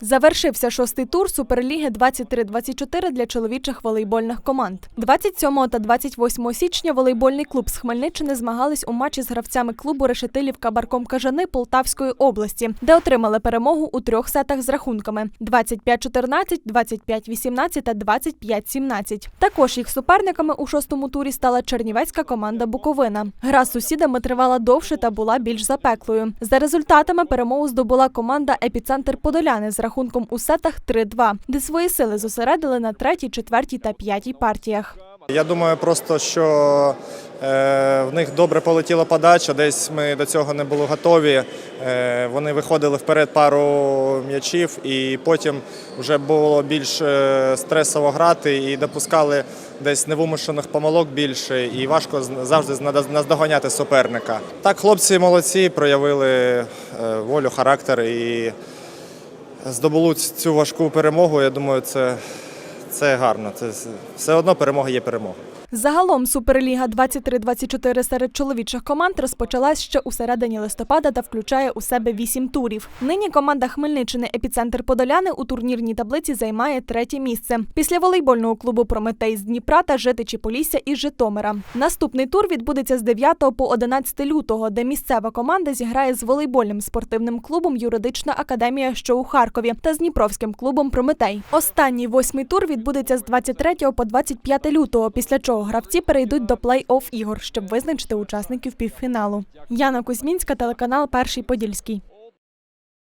Завершився шостий тур Суперліги 23-24 для чоловічих волейбольних команд. 27 та 28 січня волейбольний клуб з Хмельниччини змагались у матчі з гравцями клубу Решетилівка Барком Кажани Полтавської області, де отримали перемогу у трьох сетах з рахунками: 25-14, 25-18 та 25-17. Також їх суперниками у шостому турі стала чернівецька команда Буковина. Гра з сусідами тривала довше та була більш запеклою. За результатами перемогу здобула команда Епіцентр Подоляни з рахунком у сетах 3-2, де свої сили зосередили на третій, четвертій та п'ятій партіях. Я думаю, просто що е, в них добре полетіла подача, десь ми до цього не були готові. Е, вони виходили вперед пару м'ячів, і потім вже було більш е, стресово грати і допускали десь невимушених помилок більше, і важко завжди наздоганяти суперника. Так, хлопці молодці, проявили волю, характер і здобули цю важку перемогу. Я думаю, це, це гарно. Це все одно перемога є перемога. Загалом Суперліга 23-24 серед чоловічих команд розпочалась ще у середині листопада та включає у себе вісім турів. Нині команда Хмельниччини Епіцентр Подоляни у турнірній таблиці займає третє місце. Після волейбольного клубу Прометей з Дніпра та Житичі Полісся із Житомира. Наступний тур відбудеться з 9 по 11 лютого, де місцева команда зіграє з волейбольним спортивним клубом Юридична академія, що у Харкові, та з Дніпровським клубом Прометей. Останній восьмий тур відбудеться з 23 по 25 лютого, після чого гравці перейдуть до плей-офф ігор, щоб визначити учасників півфіналу. Яна Кузьмінська, телеканал Перший Подільський.